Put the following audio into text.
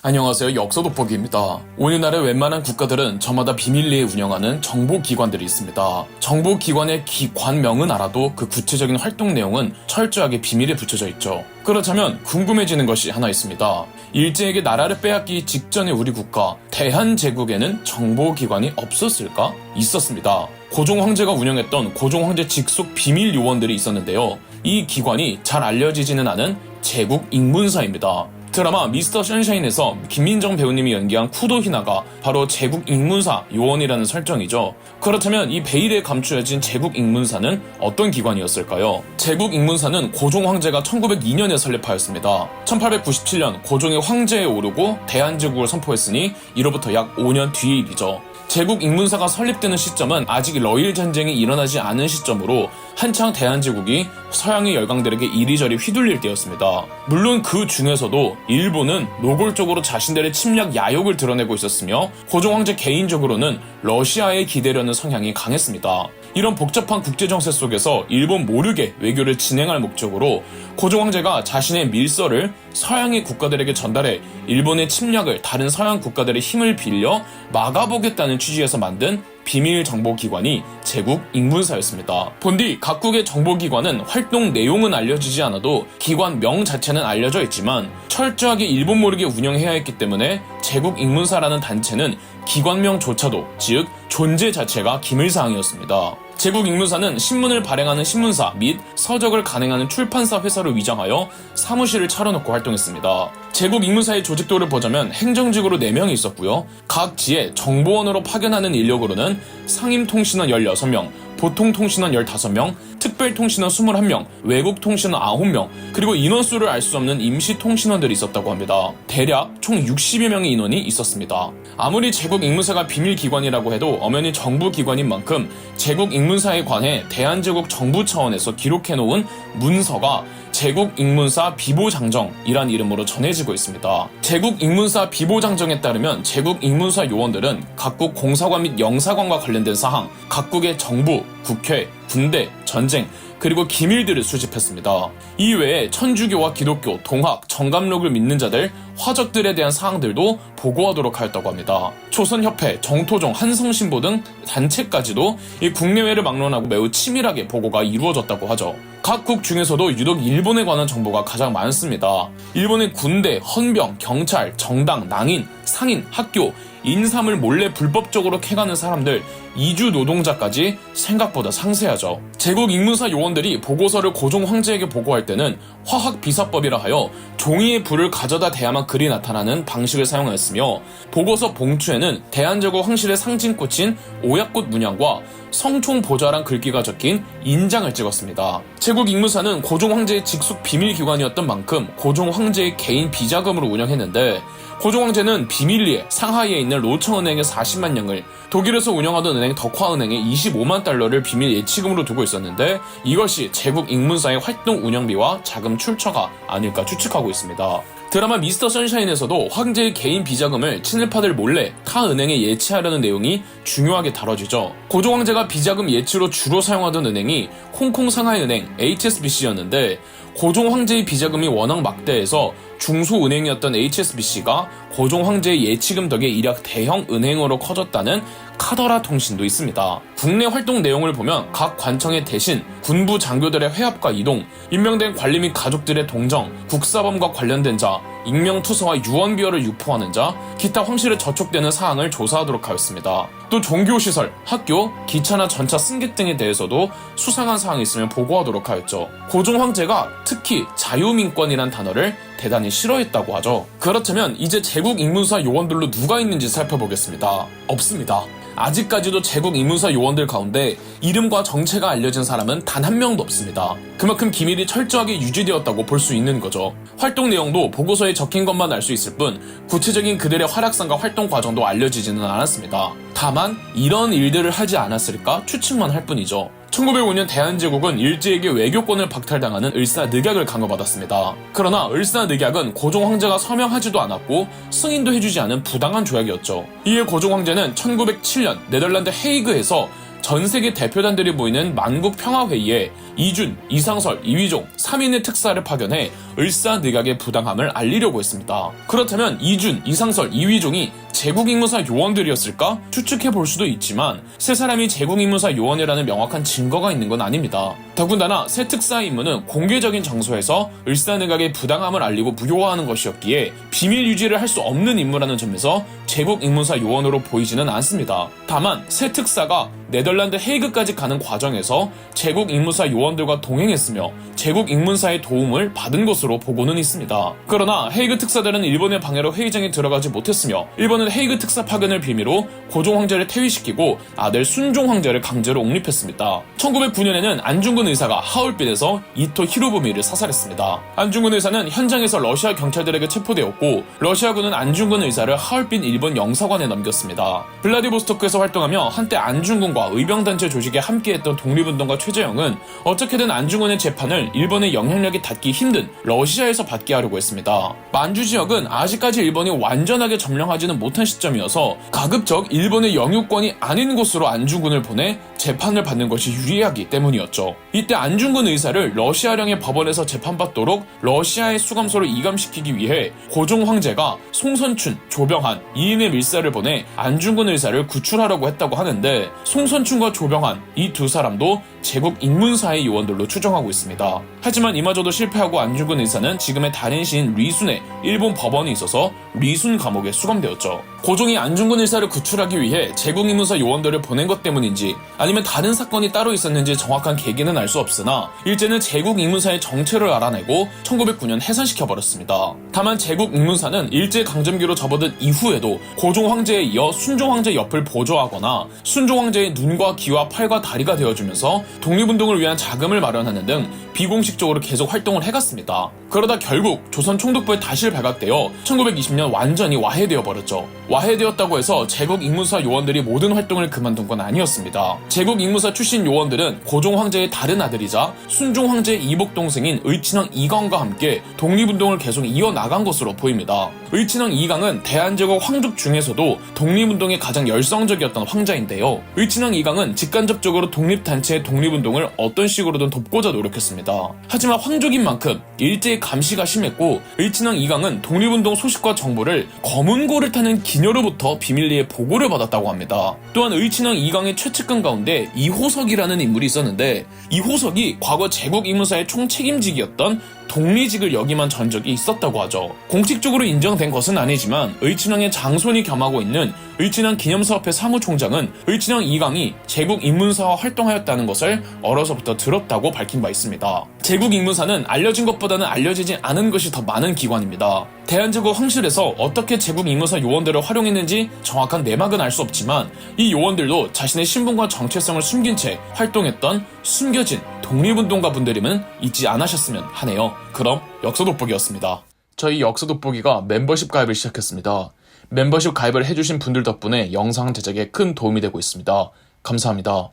안녕하세요. 역사 돋보기입니다. 오늘날의 웬만한 국가들은 저마다 비밀리에 운영하는 정보기관들이 있습니다. 정보기관의 기관명은 알아도 그 구체적인 활동 내용은 철저하게 비밀에 붙여져 있죠. 그렇다면 궁금해지는 것이 하나 있습니다. 일제에게 나라를 빼앗기 직전의 우리 국가 대한제국에는 정보기관이 없었을까? 있었습니다. 고종 황제가 운영했던 고종 황제 직속 비밀 요원들이 있었는데요. 이 기관이 잘 알려지지는 않은 제국 ing문사입니다. 드라마 미스터 션샤인에서 김민정 배우님이 연기한 쿠도 히나가 바로 제국 ing문사 요원이라는 설정이죠. 그렇다면 이 베일에 감추어진 제국 ing문사는 어떤 기관이었을까요? 제국 ing문사는 고종 황제가 1902년에 설립하였습니다. 1897년 고종이 황제에 오르고 대한제국을 선포했으니 이로부터 약 5년 뒤의 일이죠. 제국 ing문사가 설립되는 시점은 아직 러일 전쟁이 일어나지 않은 시점으로 한창 대한제국이 서양의 열강들에게 이리저리 휘둘릴 때였습니다. 물론 그 중에서도 일본은 노골적으로 자신들의 침략 야욕을 드러내고 있었으며 고종 황제 개인적으로는 러시아에 기대려는 성향이 강했습니다. 이런 복잡한 국제 정세 속에서 일본 모르게 외교를 진행할 목적으로 고종 황제가 자신의 밀서를 서양의 국가들에게 전달해 일본의 침략을 다른 서양 국가들의 힘을 빌려 막아보겠다는 취지에서 만든 비밀 정보기관이 제국 ing문사였습니다. 본디 각국의 정보기관은 활동 내용은 알려지지 않아도 기관 명 자체는 알려져 있지만 철저하게 일본 모르게 운영해야 했기 때문에 제국 ing문사라는 단체는 기관명조차도 즉 존재 자체가 기밀사항이었습니다. 제국 ing문사는 신문을 발행하는 신문사 및 서적을 간행하는 출판사 회사를 위장하여 사무실을 차려놓고 활동했습니다. 제국 ing문사의 조직도를 보자면 행정직으로 4명이 있었고요. 각 지에 정보원으로 파견하는 인력으로는 상임통신원 16명, 보통통신원 15명, 특별통신원 21명, 외국통신원 9명, 그리고 인원수를 알 수 없는 임시통신원들이 있었다고 합니다. 대략 총 60여 명의 인원이 있었습니다. 아무리 제국 ing문사가 비밀기관이라고 해도 엄연히 정부기관인 만큼 제국 ing문사에 관해 대한제국 정부 차원에서 기록해놓은 문서가 제국 ing문사 비보장정이란 이름으로 전해지고 있습니다. 제국 ing문사 비보장정에 따르면 제국 ing문사 요원들은 각국 공사관 및 영사관과 관련된 사항, 각국의 정부, 국회, 군대, 전쟁, 그리고 기밀들을 수집했습니다. 이 외에 천주교와 기독교, 동학, 정감록을 믿는 자들, 화적들에 대한 사항들도 보고하도록 하였다고 합니다. 조선협회, 정토종, 한성신보 등 단체까지도 이 국내외를 막론하고 매우 치밀하게 보고가 이루어졌다고 하죠. 각국 중에서도 유독 일본에 관한 정보가 가장 많습니다. 일본의 군대, 헌병, 경찰, 정당, 낭인, 상인, 학교, 인삼을 몰래 불법적으로 캐가는 사람들, 이주 노동자까지 생각보다 상세하죠. 제국 ing문사 요원들이 보고서를 고종 황제에게 보고할 때는 화학 비사법이라 하여 종이의 불을 가져다 대야만 글이 나타나는 방식을 사용하였 으며 보고서 봉투에는 대한제국 황실의 상징꽃인 오약꽃 문양과 성총 보좌란 글귀가 적힌 인장을 찍었습니다. 제국 ing문사는 고종 황제의 직속 비밀 기관이었던 만큼 고종 황제의 개인 비자금으로 운영했는데 고종 황제는 비밀리에 상하이에 있는 로청은행에 40만 냥을 독일에서 운영하던 은행 덕화은행에 25만 달러를 비밀 예치금으로 두고 있었는데 이것이 제국 ing문사의 활동 운영비와 자금 출처가 아닐까 추측하고 있습니다. 드라마 미스터 선샤인에서도 황제의 개인 비자금을 친일파들 몰래 타 은행에 예치하려는 내용이 중요하게 다뤄지죠. 고종 황제가 비자금 예치로 주로 사용하던 은행이 홍콩 상하이 은행 HSBC였는데 고종 황제의 비자금이 워낙 막대해서 중소은행이었던 HSBC가 고종 황제의 예치금 덕에 일약 대형 은행으로 커졌다는 카더라 통신도 있습니다. 국내 활동 내용을 보면 각 관청의 대신, 군부 장교들의 회합과 이동, 임명된 관리 및 가족들의 동정, 국사범과 관련된 자, 익명투서와 유언비어를 유포하는 자, 기타 황실에 저촉되는 사항을 조사하도록 하였습니다. 또 종교시설, 학교, 기차나 전차 승객 등에 대해서도 수상한 사항이 있으면 보고하도록 하였죠. 고종 황제가 특히 자유민권이란 단어를 대단히 싫어했다고 하죠. 그렇다면 이제 제국 ing문사 요원들로 누가 있는지 살펴보겠습니다. 없습니다. 아직까지도 제국 ing문사 요원들 가운데 이름과 정체가 알려진 사람은 단 한 명도 없습니다. 그만큼 기밀이 철저하게 유지되었다고 볼 수 있는 거죠. 활동 내용도 보고서에 적힌 것만 알 수 있을 뿐 구체적인 그들의 활약상과 활동 과정도 알려지지는 않았습니다. 다만 이런 일들을 하지 않았을까 추측만 할 뿐이죠. 1905년 대한제국은 일제에게 외교권을 박탈당하는 을사늑약을 강요받았습니다. 그러나 을사늑약은 고종 황제가 서명하지도 않았고 승인도 해주지 않은 부당한 조약이었죠. 이에 고종 황제는 1907년 네덜란드 헤이그에서 전 세계 대표단들이 모이는 만국 평화회의에 이준, 이상설, 이휘종 3인의 특사를 파견해 을사늑약의 부당함을 알리려고 했습니다. 그렇다면 이준, 이상설, 이휘종이 제국 임무사 요원들이었을까? 추측해 볼 수도 있지만 세 사람이 제국 임무사 요원이라는 명확한 증거가 있는 건 아닙니다. 더군다나 새 특사의 임무는 공개적인 장소에서 을사늑약의 부당함을 알리고 무효화하는 것이었기에 비밀 유지를 할 수 없는 임무라는 점에서 제국 임무사 요원으로 보이지는 않습니다. 다만 새 특사가 네덜란드 헤이그까지 가는 과정에서 제국 임무사 요원들과 동행했으며 제국임문사의 도움을 받은 것으로 보고는 있습니다. 그러나 헤이그 특사들은 일본의 방해로 회의장에 들어가지 못했으며 일본은 헤이그 특사 파견을 빌미로 고종 황제를 퇴위시키고 아들 순종 황제를 강제로 옹립했습니다. 1909년에는 안중근 의사가 하울빈에서 이토 히로부미를 사살했습니다. 안중근 의사는 현장에서 러시아 경찰들에게 체포되었고 러시아군은 안중근 의사를 하울빈 일본 영사관에 넘겼습니다. 블라디보스토크에서 활동하며 한때 안중근과 의병단체 조직에 함께했던 독립운동가 최재형은 어떻게든 안중근의 재판을 일본의 영향력이 닿기 힘든 러시아에서 받게 하려고 했습니다. 만주 지역은 아직까지 일본이 완전하게 점령하지는 못한 시점이어서 가급적 일본의 영유권이 아닌 곳으로 안중근을 보내 재판을 받는 것이 유리하기 때문이었죠. 이때 안중근 의사를 러시아령의 법원에서 재판받도록 러시아의 수감소로 이감시키기 위해 고종 황제가 송선춘, 조병한, 이인의 밀사를 보내 안중근 의사를 구출하려고 했다고 하는데 송선춘과 조병한 이 두 사람도 제국 ing문사의 요원들로 추정하고 있습니다. 하지만 이마저도 실패하고 안중근 의사는 지금의 단인시인 리순의 일본 법원에 있어서 리순 감옥에 수감되었죠. 고종이 안중근 의사를 구출하기 위해 제국 ing문사 요원들을 보낸 것 때문인지 아니면 다른 사건이 따로 있었는지 정확한 계기는 알 수 없으나 일제는 제국 ing문사의 정체를 알아내고 1909년 해산시켜버렸습니다. 다만 제국 ing문사는 일제 강점기로 접어든 이후에도 고종 황제에 이어 순종 황제 옆을 보조하거나 순종 황제의 눈과 귀와 팔과 다리가 되어주면서 독립운동을 위한 자금을 마련하는 등 비공식적으로 계속 활동을 해갔습니다. 그러다 결국 조선 총독부에 다시 발각되어 1920년 완전히 와해되어 버렸죠. 와해되었다고 해서 제국 ing무사 요원들이 모든 활동을 그만둔 건 아니었습니다. 제국 ing무사 출신 요원들은 고종 황제의 다른 아들이자 순종 황제의 이복 동생인 의친왕 이광과 함께 독립운동을 계속 이어나간 것으로 보입니다. 의친왕 이광은 대한제국 황족 중에서도 독립운동에 가장 열성적이었던 황자인데요. 의친왕 이광은 직간접적으로 독립단체의 독립운동을 어떤 식으로든 돕고자 노력했습니다. 하지만 황족인 만큼 일제의 감시가 심했고 의친왕 이광은 독립운동 소식과 정보를 검은고를 타는 기 녀로부터 비밀리에 보고를 받았다고 합니다. 또한 의친왕 이광의 최측근 가운데 이호석이라는 인물이 있었는데 이호석이 과거 제국 임무사의 총책임직이었던 독리직을 역임한 전적이 있었다고 하죠. 공식적으로 인정된 것은 아니지만 의친왕의 장손이 겸하고 있는 의친왕 기념사업회 사무총장은 의친왕 이강이 제국 인문사와 활동하였다는 것을 어려서부터 들었다고 밝힌 바 있습니다. 제국 인문사는 알려진 것보다는 알려지지 않은 것이 더 많은 기관입니다. 대한제국 황실에서 어떻게 제국 인문사 요원들을 활용했는지 정확한 내막은 알 수 없지만 이 요원들도 자신의 신분과 정체성을 숨긴 채 활동했던 숨겨진 독립운동가 분들임은 잊지 않으셨으면 하네요. 그럼 역사 돋보기였습니다. 저희 역사 돋보기가 멤버십 가입을 시작했습니다. 멤버십 가입을 해주신 분들 덕분에 영상 제작에 큰 도움이 되고 있습니다. 감사합니다.